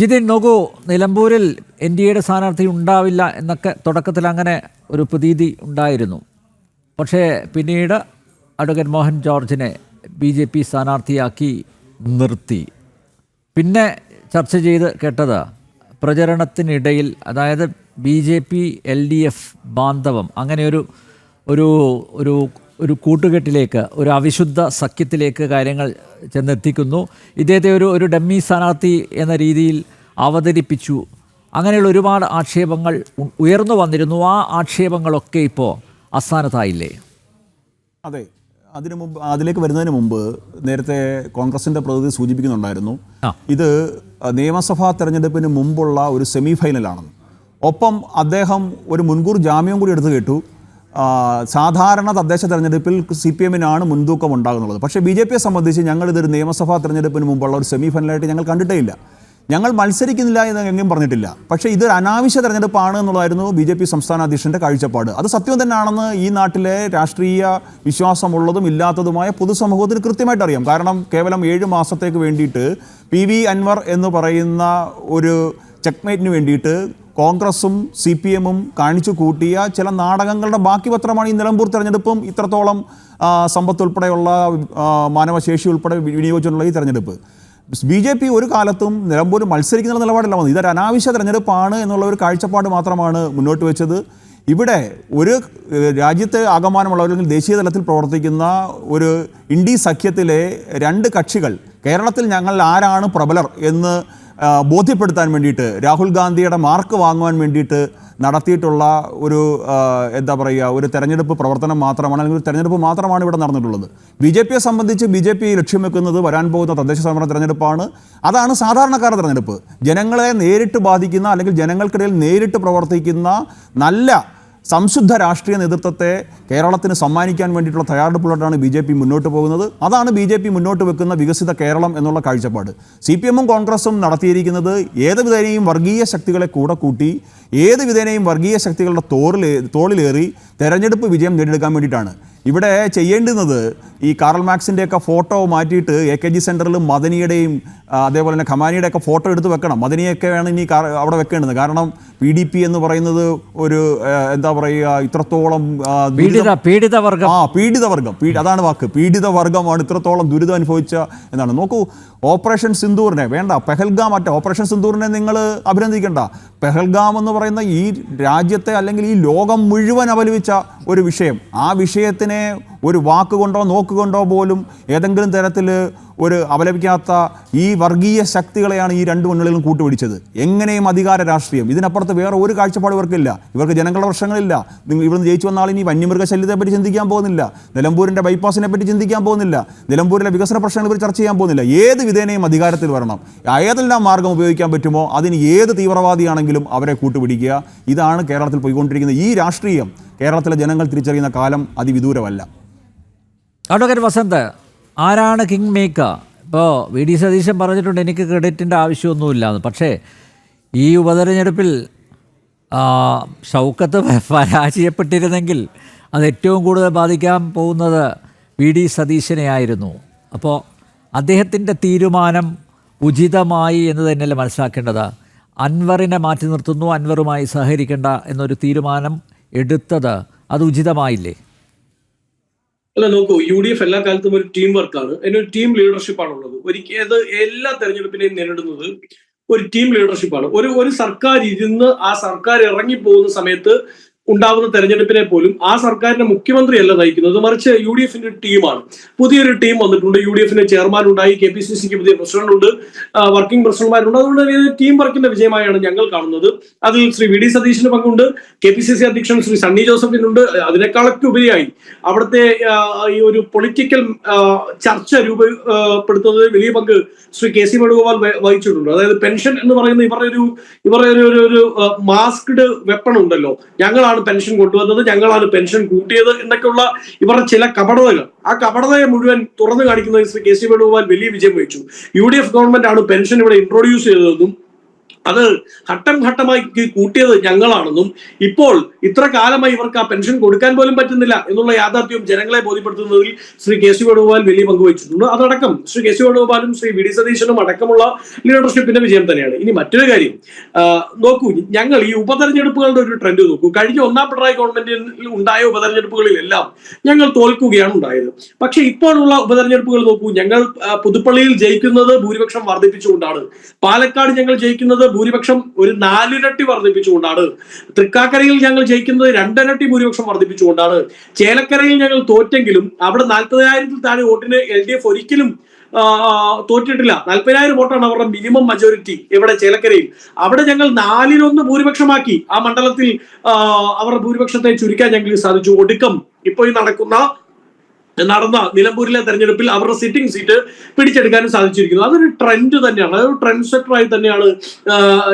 ജിതിൻ നോക്കൂ നിലമ്പൂരിൽ N D എയുടെ സ്ഥാനാർത്ഥി ഉണ്ടാവില്ല എന്നൊക്കെ തുടക്കത്തിൽ അങ്ങനെ ഒരു പ്രതീതി ഉണ്ടായിരുന്നു. പക്ഷേ പിന്നീട് അഡ്വക്കേറ്റ് മോഹൻ ജോർജിനെ ബി ജെ പി സ്ഥാനാർത്ഥിയാക്കി നിർത്തി. പിന്നെ ചർച്ച ചെയ്ത് കേട്ടത് പ്രചരണത്തിനിടയിൽ അതായത് B J P L D F ബാന്ധവം അങ്ങനെ ഒരു ഒരു ഒരു ഒരു കൂട്ടുകെട്ടിലേക്ക് ഒരു അവിശുദ്ധ സഖ്യത്തിലേക്ക് കാര്യങ്ങൾ ചെന്നെത്തിക്കുന്നു. ഇദ്ദേഹത്തെ ഒരു ഒരു ഡമ്മി സ്ഥാനാർത്ഥി എന്ന രീതിയിൽ അവതരിപ്പിച്ചു. അങ്ങനെയുള്ള ഒരുപാട് ആക്ഷേപങ്ങൾ ഉയർന്നു വന്നിരുന്നു. ആ ആക്ഷേപങ്ങളൊക്കെ ഇപ്പോൾ അസ്ഥാനത്തായില്ലേ? അതെ. അതിനു മുമ്പ് അതിലേക്ക് വരുന്നതിന് മുമ്പ് നേരത്തെ കോൺഗ്രസിന്റെ പ്രതിനിധി സൂചിപ്പിക്കുന്നുണ്ടായിരുന്നു. ഇത് നിയമസഭാ തെരഞ്ഞെടുപ്പിന് മുമ്പുള്ള ഒരു സെമി ഫൈനലാണെന്ന് ഒപ്പം അദ്ദേഹം ഒരു മുൻകൂർ ജാമ്യം കൂടി എടുത്തു കേട്ടു. സാധാരണ തദ്ദേശ തെരഞ്ഞെടുപ്പിൽ സി പി എമ്മിനാണ് മുൻതൂക്കം ഉണ്ടാകുന്നുള്ളത് പക്ഷേ ബി ജെ പിയെ സംബന്ധിച്ച് ഞങ്ങളിതൊരു നിയമസഭാ തെരഞ്ഞെടുപ്പിന് മുമ്പുള്ള ഒരു സെമി ഫൈനലായിട്ട് ഞങ്ങൾ കണ്ടിട്ടേ ഇല്ല ഞങ്ങൾ മത്സരിക്കുന്നില്ല എന്ന് എങ്ങും പറഞ്ഞിട്ടില്ല. പക്ഷേ ഇതൊരു അനാവശ്യ തെരഞ്ഞെടുപ്പാണ് എന്നുള്ളതായിരുന്നു ബി ജെ പി സംസ്ഥാന അധ്യക്ഷന്റെ കാഴ്ചപ്പാട്. അത് സത്യം തന്നെയാണെന്ന് ഈ നാട്ടിലെ രാഷ്ട്രീയ വിശ്വാസമുള്ളതും ഇല്ലാത്തതുമായ പൊതുസമൂഹത്തിന് കൃത്യമായിട്ട് അറിയാം. കാരണം കേവലം ഏഴ് മാസത്തേക്ക് വേണ്ടിയിട്ട് പി വി അൻവർ എന്ന് പറയുന്ന ഒരു ചെക്ക്മേറ്റിന് വേണ്ടിയിട്ട് കോൺഗ്രസും സി പി എമ്മും കാണിച്ചു കൂട്ടിയ ചില നാടകങ്ങളുടെ ബാക്കി പത്രമാണ് ഈ നിലമ്പൂർ തെരഞ്ഞെടുപ്പും ഇത്രത്തോളം സമ്പത്ത് ഉൾപ്പെടെയുള്ള മാനവശേഷി ഉൾപ്പെടെ വിനിയോഗിച്ചിട്ടുള്ള ഈ തെരഞ്ഞെടുപ്പ്. ബി ജെ പി ഒരു കാലത്തും നിലമ്പൂർ മത്സരിക്കുന്ന നിലപാടല്ല വന്നത്. ഇതൊരു അനാവശ്യ തെരഞ്ഞെടുപ്പാണ് എന്നുള്ള ഒരു കാഴ്ചപ്പാട് മാത്രമാണ് മുന്നോട്ട് വെച്ചത്. ഇവിടെ ഒരു രാജ്യത്തെ ആകമാനമുള്ള അല്ലെങ്കിൽ ദേശീയ തലത്തിൽ പ്രവർത്തിക്കുന്ന ഒരു ഇൻഡി സഖ്യത്തിലെ രണ്ട് കക്ഷികൾ കേരളത്തിൽ ഞങ്ങൾ ആരാണ് പ്രബലർ എന്ന് ബോധ്യപ്പെടുത്താൻ വേണ്ടിയിട്ട് രാഹുൽ ഗാന്ധിയുടെ മാർക്ക് വാങ്ങുവാൻ വേണ്ടിയിട്ട് നടത്തിയിട്ടുള്ള ഒരു എന്താ പറയുക ഒരു തെരഞ്ഞെടുപ്പ് പ്രവർത്തനം മാത്രമാണ് അല്ലെങ്കിൽ തെരഞ്ഞെടുപ്പ് മാത്രമാണ് ഇവിടെ നടന്നിട്ടുള്ളത്. ബി ജെ പിയെ സംബന്ധിച്ച് ബി ജെ പി ലക്ഷ്യം വെക്കുന്നത് വരാൻ പോകുന്ന തദ്ദേശ സ്വയംഭരണ തെരഞ്ഞെടുപ്പാണ്. അതാണ് സാധാരണക്കാരുടെ തെരഞ്ഞെടുപ്പ്. ജനങ്ങളെ നേരിട്ട് ബാധിക്കുന്ന അല്ലെങ്കിൽ ജനങ്ങൾക്കിടയിൽ നേരിട്ട് പ്രവർത്തിക്കുന്ന നല്ല സംശുദ്ധ രാഷ്ട്രീയ നേതൃത്വത്തെ കേരളത്തിന് സമ്മാനിക്കാൻ വേണ്ടിയിട്ടുള്ള തയ്യാറെടുപ്പുകളായിട്ടാണ് ബി ജെ പി മുന്നോട്ട് പോകുന്നത്. അതാണ് ബി ജെ പി മുന്നോട്ട് വെക്കുന്ന വികസിത കേരളം എന്നുള്ള കാഴ്ചപ്പാട്. സി പി എമ്മും കോൺഗ്രസും നടത്തിയിരിക്കുന്നത് ഏതുവിധേനയും വർഗീയ ശക്തികളെ കൂടെ കൂട്ടി ഏത് വിധേനയും വർഗീയ ശക്തികളുടെ തോറിൽ തോളിലേറി തെരഞ്ഞെടുപ്പ് വിജയം നേടിയെടുക്കാൻ വേണ്ടിയിട്ടാണ്. ഇവിടെ ചെയ്യേണ്ടുന്നത് ഈ കാറൽ മാക്സിന്റെയൊക്കെ ഫോട്ടോ മാറ്റിയിട്ട് എ കെ ജി സെന്ററിൽ മദനിയുടെയും അതേപോലെ തന്നെ ഖമാനിയുടെയൊക്കെ ഫോട്ടോ എടുത്ത് വെക്കണം. മദനിയൊക്കെ വേണം ഇനി അവിടെ വെക്കേണ്ടത്. കാരണം പി ഡി പി എന്ന് പറയുന്നത് ഒരു എന്താ പറയുക ഇത്രത്തോളം പീഡിതവർഗം പീഡിത പീഡിത വർഗം ആ പീഡിത വർഗം അതാണ് വാക്ക്. പീഡിത വർഗമാണ് ഇത്രത്തോളം ദുരിതം അനുഭവിച്ച എന്നാണ്. നോക്കൂ ഓപ്പറേഷൻ സിന്ദൂറിനെ വേണ്ട പെഹൽഗാം അറ്റ ഓപ്പറേഷൻ സിന്ദൂറിനെ നിങ്ങൾ അഭിനന്ദിക്കേണ്ട. പെഹൽഗാം എന്ന് പറയുന്ന ഈ രാജ്യത്തെ അല്ലെങ്കിൽ ഈ ലോകം മുഴുവൻ അപലപിച്ച ഒരു വിഷയം. ആ വിഷയത്തിനെ ഒരു വാക്കുകൊണ്ടോ നോക്കുകൊണ്ടോ പോലും ഏതെങ്കിലും തരത്തിൽ ഒരു അപലപിക്കാത്ത ഈ വർഗീയ ശക്തികളെയാണ് ഈ രണ്ട് മുന്നണികളും കൂട്ടുപിടിച്ചത്. എങ്ങനെയും അധികാര രാഷ്ട്രീയം. ഇതിനപ്പുറത്ത് വേറെ ഒരു കാഴ്ചപ്പാട് ഇവർക്കില്ല. ഇവർക്ക് ജനങ്ങളുടെ പ്രശ്നങ്ങളില്ല. നിങ്ങൾ ഇവിടുന്ന് ജയിച്ചു വന്ന ആൾ ഇനി വന്യമൃഗ ശല്യത്തെ പറ്റി ചിന്തിക്കാൻ പോകുന്നില്ല. നിലമ്പൂരിന്റെ ബൈപ്പാസിനെ പറ്റി ചിന്തിക്കാൻ പോകുന്നില്ല. നിലമ്പൂരിലെ വികസന പ്രശ്നങ്ങൾ ഇവർ ചർച്ച ചെയ്യാൻ പോകുന്നില്ല. ഏത് വിധേനയും അധികാരത്തിൽ വരണം. ഏതെല്ലാം മാർഗം ഉപയോഗിക്കാൻ പറ്റുമോ അതിന് ഏത് തീവ്രവാദിയാണെങ്കിലും അവരെ കൂട്ടുപിടിക്കുക. ഇതാണ് കേരളത്തിൽ പോയിക്കൊണ്ടിരിക്കുന്ന ഈ രാഷ്ട്രീയം. കേരളത്തിലെ ജനങ്ങൾ തിരിച്ചറിയുന്ന കാലം അതിവിദൂരമല്ല. അഡ്വക്കേറ്റ് വസന്ത് ആരാണ് കിങ് മേക്കർ ഇപ്പോൾ വി ഡി സതീശൻ പറഞ്ഞിട്ടുണ്ട് എനിക്ക് ക്രെഡിറ്റിന്റെ ആവശ്യമൊന്നുമില്ല എന്ന്. പക്ഷേ ഈ ഉപതെരഞ്ഞെടുപ്പിൽ ഷൗക്കത്ത് പരാജയപ്പെട്ടിരുന്നെങ്കിൽ അത് ഏറ്റവും കൂടുതൽ ബാധിക്കാൻ പോകുന്നത് വി ഡി സതീശനെ ആയിരുന്നു. അപ്പോൾ അദ്ദേഹത്തിന്റെ തീരുമാനം ഉചിതമായി എന്ന് തന്നെയല്ലേ മനസ്സിലാക്കേണ്ടത്? അൻവറിനെ മാറ്റി നിർത്തുന്നു അൻവറുമായി സഹകരിക്കേണ്ട എന്നൊരു തീരുമാനം എടുത്തത് അത് ഉചിതമായില്ലേ? അല്ല നോക്കൂ യു ഡി എഫ് എല്ലാ കാലത്തും ഒരു ടീം വർക്കാണ് ഒരു ടീം ലീഡർഷിപ്പാണ് ഉള്ളത്. ഒരിക്കൽ അത് എല്ലാ തെരഞ്ഞെടുപ്പിനെയും നേരിടുന്നത് ഒരു ടീം ലീഡർഷിപ്പാണ് ഒരു ഒരു സർക്കാർ ഇരുന്ന് ആ സർക്കാർ ഇറങ്ങി പോകുന്ന സമയത്ത് ഉണ്ടാവുന്ന തെരഞ്ഞെടുപ്പിനെ പോലും ആ സർക്കാരിന്റെ മുഖ്യമന്ത്രിയല്ല നയിക്കുന്നത്. മറിച്ച് യു ഡി എഫിന്റെ ടീമാണ്. പുതിയൊരു ടീം വന്നിട്ടുണ്ട്. യു ഡി എഫിന്റെ ചെയർമാൻ ഉണ്ടായി കെ പി സി സിക്ക് പുതിയ പ്രസിഡന്റ് ഉണ്ട് വർക്കിംഗ് പ്രസിഡന്റ്മാരുണ്ട്. അതുകൊണ്ട് തന്നെ ടീം വർക്കിന്റെ വിജയമായാണ് ഞങ്ങൾ കാണുന്നത്. അതിൽ ശ്രീ വി ഡി സതീഷിന് പങ്കുണ്ട്. കെ പി സി സി അധ്യക്ഷൻ ശ്രീ സണ്ണി ജോസഫിനുണ്ട്. അതിനേക്കാളൊക്കെ ഉപരിയായി അവിടുത്തെ ഈ ഒരു പൊളിറ്റിക്കൽ ചർച്ച രൂപപ്പെടുത്തുന്നതിൽ വലിയ പങ്ക് ശ്രീ കെ സി വേണുഗോപാൽ വഹിച്ചിട്ടുണ്ട്. അതായത് പെൻഷൻ എന്ന് പറയുന്ന ഇവരുടെ ഒരു ഇവരുടെ ഒരു ഒരു മാസ്ക്ഡ് വെപ്പൺ ഉണ്ടല്ലോ ഞങ്ങളാണ് പെൻഷൻ കൊണ്ടുവന്നത് ഞങ്ങളാണ് പെൻഷൻ കൂട്ടിയത് എന്നൊക്കെയുള്ള ഇവരുടെ ചില കപടതകൾ. ആ കപടതയെ മുഴുവൻ തുറന്നു കാണിക്കുന്നതിൽ ശ്രീ കെ സി വേണുഗോപാൽ വലിയ വിജയം വഹിച്ചു. യു ഡി എഫ് ഗവൺമെന്റ് ആണ് പെൻഷൻ ഇവിടെ ഇൻട്രോഡ്യൂസ് ചെയ്തതെന്നും അത് ഘട്ടം ഘട്ടമായി കൂട്ടിയത് ഞങ്ങളാണെന്നും ഇപ്പോൾ ഇത്ര കാലമായി ഇവർക്ക് ആ പെൻഷൻ കൊടുക്കാൻ പോലും പറ്റുന്നില്ല എന്നുള്ള യാഥാർത്ഥ്യം ജനങ്ങളെ ബോധ്യപ്പെടുത്തുന്നതിൽ ശ്രീ കെ സി വേണുഗോപാൽ വലിയ പങ്ക് വഹിച്ചിട്ടുണ്ട്. അതടക്കം ശ്രീ കെ സി വേണുഗോപാലും ശ്രീ വി ഡി സതീശനും അടക്കമുള്ള ലീഡർഷിപ്പിന്റെ വിജയം തന്നെയാണ്. ഇനി മറ്റൊരു കാര്യം നോക്കൂ ഞങ്ങൾ ഈ ഉപതെരഞ്ഞെടുപ്പുകളുടെ ഒരു ട്രെൻഡ് നോക്കൂ. കഴിഞ്ഞ ഒന്നാം പിണറായി ഗവൺമെന്റിൽ ഉണ്ടായ ഉപതെരഞ്ഞെടുപ്പുകളിലെല്ലാം ഞങ്ങൾ തോൽക്കുകയാണ് ഉണ്ടായത്. പക്ഷെ ഇപ്പോഴുള്ള ഉപതെരഞ്ഞെടുപ്പുകൾ നോക്കൂ ഞങ്ങൾ പുതുപ്പള്ളിയിൽ ജയിക്കുന്നത് ഭൂരിപക്ഷം വർദ്ധിപ്പിച്ചുകൊണ്ടാണ്. പാലക്കാട് ഞങ്ങൾ ജയിക്കുന്നത് ഭൂരിപക്ഷം ഒരു നാലിരട്ടി വർദ്ധിപ്പിച്ചുകൊണ്ടാണ്. തൃക്കാക്കരയിൽ ഞങ്ങൾ ജയിക്കുന്നത് രണ്ടരട്ടി ഭൂരിപക്ഷം വർദ്ധിപ്പിച്ചുകൊണ്ടാണ്. ചേലക്കരയിൽ ഞങ്ങൾ തോറ്റെങ്കിലും അവിടെ നാൽപ്പതിനായിരത്തിൽ താഴെ വോട്ടിന് എൽ ഡി എഫ് ഒരിക്കലും തോറ്റിട്ടില്ല. നാൽപ്പതിനായിരം വോട്ടാണ് അവരുടെ മിനിമം മജോറിറ്റി ഇവിടെ ചേലക്കരയിൽ. അവിടെ ഞങ്ങൾ നാലിലൊന്ന് ഭൂരിപക്ഷമാക്കി. ആ മണ്ഡലത്തിൽ അവരുടെ ഭൂരിപക്ഷത്തെ ചുരുക്കാൻ ഞങ്ങൾക്ക് സാധിച്ചു. ഒടുക്കം ഇപ്പോൾ ഈ നടക്കുന്ന നടന്ന നിലമ്പൂരിലെ തെരഞ്ഞെടുപ്പിൽ അവരുടെ സിറ്റിംഗ് സീറ്റ് പിടിച്ചെടുക്കാനും സാധിച്ചിരിക്കുന്നു. അതൊരു ട്രെൻഡ് തന്നെയാണ്. അതൊരു ട്രെൻഡ് സെറ്ററായി തന്നെയാണ്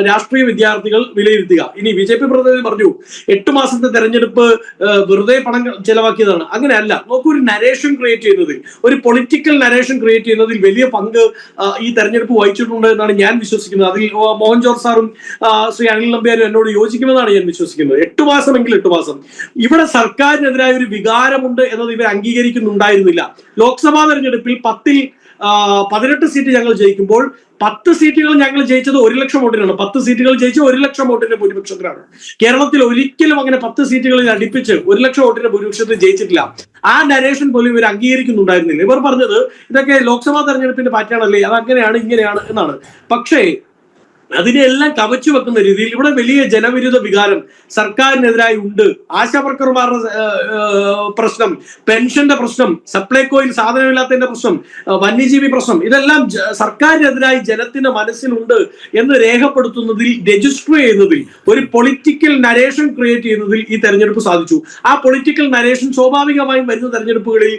രാഷ്ട്രീയ വിദ്യാർത്ഥികൾ വിലയിരുത്തുക. ഇനി ബി ജെ പി പ്രതിനിധി പറഞ്ഞു എട്ട് മാസത്തെ തെരഞ്ഞെടുപ്പ് വെറുതെ പണം ചെലവാക്കിയതാണ്. അങ്ങനെയല്ല. നോക്കൂ ഒരു നരേഷൻ ക്രിയേറ്റ് ചെയ്യുന്നതിൽ ഒരു പൊളിറ്റിക്കൽ നരേഷൻ ക്രിയേറ്റ് ചെയ്യുന്നതിൽ വലിയ പങ്ക് ഈ തെരഞ്ഞെടുപ്പ് വഹിച്ചിട്ടുണ്ട് എന്നാണ് ഞാൻ വിശ്വസിക്കുന്നത്. അതിൽ മോഹൻ ജോർജ് സാറും ശ്രീ അനിൽ നമ്പ്യാരും എന്നോട് യോജിക്കുമെന്നാണ് ഞാൻ വിശ്വസിക്കുന്നത്. എട്ട് മാസമെങ്കിൽ എട്ട് മാസം. ഇവിടെ സർക്കാരിനെതിരായ ഒരു വികാരമുണ്ട് എന്നത് ഇവർ അംഗീകരിക്കുന്നുണ്ടായിരുന്നില്ല ലോക്സഭാ തെരഞ്ഞെടുപ്പിൽ പത്തിൽ പതിനെട്ട് സീറ്റ് ഞങ്ങൾ ജയിക്കുമ്പോൾ പത്ത് സീറ്റുകൾ ഞങ്ങൾ ജയിച്ചത് ഒരു ലക്ഷം വോട്ടിനാണ്. പത്ത് സീറ്റുകൾ ജയിച്ച് ഒരു ലക്ഷം വോട്ടിന്റെ ഭൂരിപക്ഷത്തിലാണ്. കേരളത്തിൽ ഒരിക്കലും അങ്ങനെ പത്ത് സീറ്റുകളിൽ അടുപ്പിച്ച് ഒരു ലക്ഷം വോട്ടിന്റെ ഭൂരിപക്ഷത്തിൽ ജയിച്ചിട്ടില്ല. ആ നരേഷൻ പോലും ഇവർ അംഗീകരിക്കുന്നുണ്ടായിരുന്നില്ല. ഇവർ പറഞ്ഞത് ഇതൊക്കെ ലോക്സഭാ തെരഞ്ഞെടുപ്പിന്റെ പാറ്റേണല്ലേ അത് അങ്ങനെയാണ് ഇങ്ങനെയാണ് എന്നാണ്. പക്ഷേ അതിനെല്ലാം കവച്ചു വെക്കുന്ന രീതിയിൽ ഇവിടെ വലിയ ജനവിരുദ്ധ വികാരം സർക്കാരിനെതിരായി ഉണ്ട്. ആശാവർക്കർമാരുടെ പ്രശ്നം പെൻഷന്റെ പ്രശ്നം സപ്ലൈകോയിൽ സാധനമില്ലാത്തതിന്റെ പ്രശ്നം വന്യജീവി പ്രശ്നം ഇതെല്ലാം സർക്കാരിനെതിരായി ജനത്തിന്റെ മനസ്സിലുണ്ട് എന്ന് രേഖപ്പെടുത്തുന്നതിൽ രജിസ്റ്റർ ചെയ്യുന്നതിൽ ഒരു പൊളിറ്റിക്കൽ നരേഷൻ ക്രിയേറ്റ് ചെയ്യുന്നതിൽ ഈ തെരഞ്ഞെടുപ്പ് സാധിച്ചു. ആ പൊളിറ്റിക്കൽ നരേഷൻ സ്വാഭാവികമായും വരുന്ന തെരഞ്ഞെടുപ്പുകളിൽ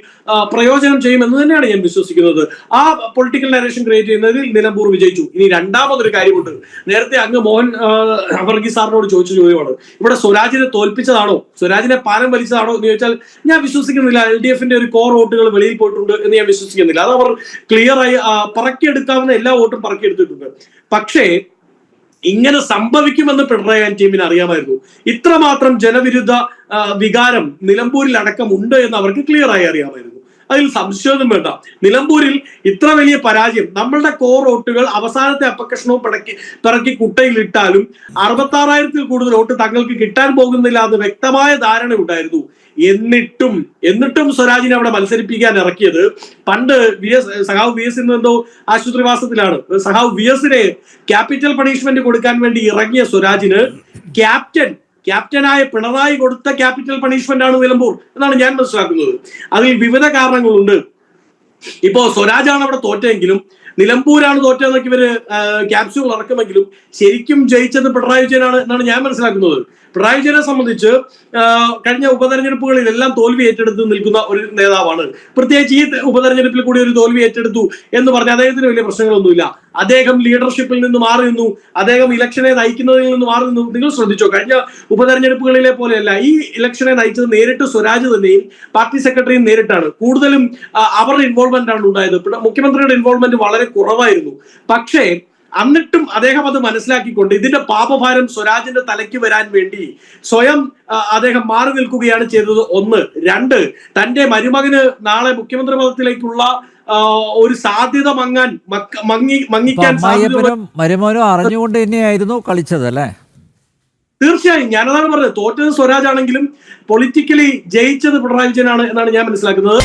പ്രയോജനം ചെയ്യുമെന്ന് തന്നെയാണ് ഞാൻ വിശ്വസിക്കുന്നത്. ആ പൊളിറ്റിക്കൽ നരേഷൻ ക്രിയേറ്റ് ചെയ്യുന്നതിൽ നിലമ്പൂർ വിജയിച്ചു. ഇനി രണ്ടാമതൊരു കാര്യമുണ്ട്. നേരത്തെ അങ്ങ് മോഹൻ അവർഗി സാറിനോട് ചോദിച്ച ചോദ്യമാണ്. ഇവിടെ സ്വരാജിനെ തോൽപ്പിച്ചതാണോ? സ്വരാജിനെ പാലം വലിച്ചതാണോ എന്ന് ചോദിച്ചാൽ ഞാൻ വിശ്വസിക്കുന്നില്ല. എൽ ഡി എഫിന്റെ ഒരു കോർ വോട്ടുകൾ വെളിയിൽ പോയിട്ടുണ്ട് എന്ന് ഞാൻ വിശ്വസിക്കുന്നില്ല. അത് അവർ ക്ലിയറായി പറക്കിയെടുക്കാവുന്ന എല്ലാ വോട്ടും പറക്കിയെടുത്തിട്ടുണ്ട്. പക്ഷേ ഇങ്ങനെ സംഭവിക്കുമെന്ന് പിണറായി വിജയൻ ടീമിന് അറിയാമായിരുന്നു. ഇത്രമാത്രം ജനവിരുദ്ധ വികാരം നിലമ്പൂരിൽ അടക്കം ഉണ്ട് എന്ന് അവർക്ക് ക്ലിയറായി അറിയാമായിരുന്നു. അതിൽ സംശയമൊന്നും വേണ്ട. നിലമ്പൂരിൽ ഇത്ര വലിയ പരാജയം നമ്മളുടെ കോർ വോട്ടുകൾ അവസാനത്തെ അപ്പകഷ്ണവും പിടക്കി പിറക്കി കുട്ടയിലിട്ടാലും അറുപത്തി ആറായിരത്തിൽ കൂടുതൽ വോട്ട് തങ്ങൾക്ക് കിട്ടാൻ പോകുന്നില്ല എന്ന് വ്യക്തമായ ധാരണ ഉണ്ടായിരുന്നു. എന്നിട്ടും എന്നിട്ടും സ്വരാജിനെ അവിടെ മത്സരിപ്പിക്കാൻ ഇറക്കിയത് പണ്ട് വി എസ് സഹാവ് വി എസ് എന്തോ ആശുപത്രിവാസത്തിലാണ്. സഹാവ് വി എസിനെ ക്യാപിറ്റൽ പണിഷ്മെന്റ് കൊടുക്കാൻ വേണ്ടി ഇറങ്ങിയ സ്വരാജിന് ക്യാപ്റ്റൻ ക്യാപ്റ്റനായ പിണറായി കൊടുത്ത ക്യാപിറ്റൽ പണിഷ്മെന്റ് ആണ് നിലമ്പൂർ എന്നാണ് ഞാൻ മനസ്സിലാക്കുന്നത്. അതിൽ വിവിധ കാരണങ്ങളുണ്ട്. ഇപ്പോ സ്വരാജാണ് അവിടെ തോറ്റെങ്കിലും നിലമ്പൂരാണ് തോറ്റതെന്നൊക്കെ ഇവർ ക്യാപ്സ്യൂൾ ഇറക്കുമെങ്കിലും ശരിക്കും ജയിച്ചത് പിണറായി വിജയനാണ് എന്നാണ് ഞാൻ മനസ്സിലാക്കുന്നത്. പിണറായി വിജയനെ സംബന്ധിച്ച് കഴിഞ്ഞ ഉപതെരഞ്ഞെടുപ്പുകളിലെല്ലാം തോൽവി ഏറ്റെടുത്ത് നിൽക്കുന്ന ഒരു നേതാവാണ്. പ്രത്യേകിച്ച് ഈ ഉപതെരഞ്ഞെടുപ്പിൽ കൂടി ഒരു തോൽവി ഏറ്റെടുത്തു എന്ന് പറഞ്ഞ അദ്ദേഹത്തിന് വലിയ പ്രശ്നങ്ങളൊന്നുമില്ല. അദ്ദേഹം ലീഡർഷിപ്പിൽ നിന്ന് മാറി നിന്നു അദ്ദേഹം ഇലക്ഷനെ നയിക്കുന്നതിൽ നിന്ന് മാറി നിന്നു നിങ്ങൾ ശ്രദ്ധിച്ചോ കഴിഞ്ഞ ഉപതെരഞ്ഞെടുപ്പുകളിലെ പോലെയല്ല ഈ ഇലക്ഷനെ നയിച്ചത് നേരിട്ട് സ്വരാജ് തന്നെയും പാർട്ടി സെക്രട്ടറിയും നേരിട്ടാണ്. കൂടുതലും അവരുടെ ഇൻവോൾവ്മെന്റ് ആണ് ഉണ്ടായത്. മുഖ്യമന്ത്രിയുടെ ഇൻവോൾവ്മെന്റ് വളരെ കുറവായിരുന്നു. പക്ഷേ എന്നിട്ടും അദ്ദേഹം അത് മനസ്സിലാക്കിക്കൊണ്ട് ഇതിന്റെ പാപഭാരം സ്വരാജിന്റെ തലയ്ക്ക് വരാൻ വേണ്ടി സ്വയം അദ്ദേഹം മാറി നിൽക്കുകയാണ് ചെയ്തത്. ഒന്ന്. രണ്ട് തന്റെ മരുമകന് നാളെ മുഖ്യമന്ത്രി പദത്തിലേക്കുള്ള ഒരു സാധ്യത മങ്ങാൻ മങ്ങി മങ്ങിക്കാൻ മരുമോനും അറിഞ്ഞുകൊണ്ട് തന്നെയായിരുന്നു കളിച്ചത് അല്ലേ? തീർച്ചയായും. ഞാനതാണ് പറഞ്ഞത്. തോറ്റത് സ്വരാജ് ആണെങ്കിലും പൊളിറ്റിക്കലി ജയിച്ചത് പിണറായി വിജയനാണ് എന്നാണ് ഞാൻ മനസ്സിലാക്കുന്നത്.